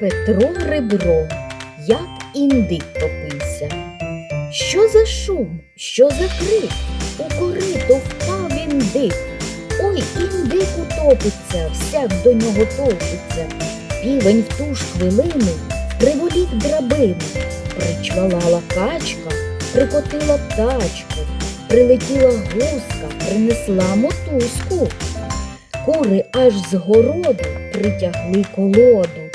Петро Ребро, як індик топився. Що за шум, що за крик? У корито впав індик. Ой, індик утопиться, всяк до нього топиться. Півень в ту ж хвилину приволік драбину. Причвалала качка, прикотила тачку, прилетіла гуска, принесла мотузку. Кури аж з городу притягли колоду,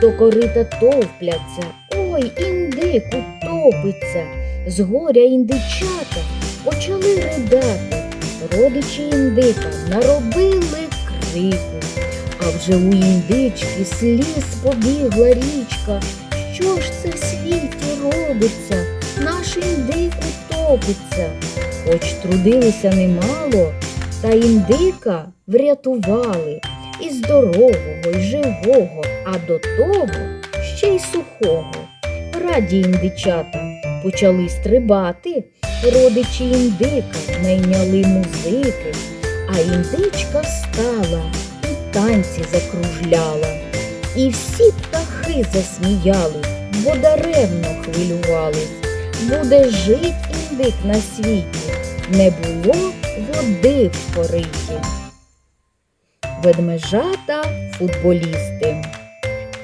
до корита товпляться, ой, індик утопиться. З горя індичата почали ридати. Родичі індика наробили крику. А вже у індички сліз побігла річка. Що ж це в світі робиться? Наш індик утопиться. Хоч трудилися немало, та індика врятували і здорового, і живого, а до того ще й сухого. Раді індичата почали стрибати, родичі індика найняли музики, а індичка встала і танці закружляла. І всі птахи засміялись, бо даремно хвилювались. Буде жить індик на світі, не було води в кориті. Ведмежата футболісти.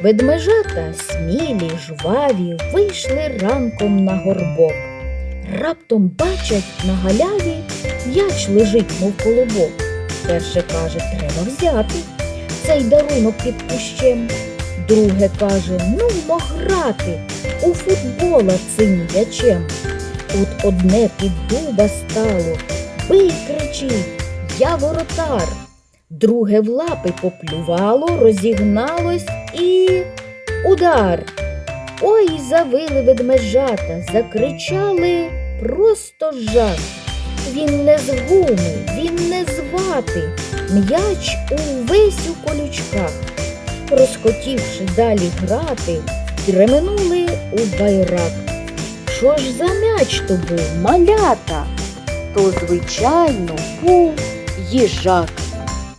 Ведмежата смілі, жваві, вийшли ранком на горбок. Раптом бачать на галяві м'яч лежить, мов колобок. Перше каже, треба взяти цей дарунок під кущем. Друге каже, ну грати у футбола цим м'ячем. Тут одне під дуба стало, бий кричить, я воротар. Друге в лапи поплювало, розігналось і удар. Ой, завили ведмежата, закричали просто жах. Він не з гуми, він не з м'яч увесь у колючках. Розхотівши далі грати, дременули у байрак. Що ж за м'яч то був, малята? То, звичайно, був їжак.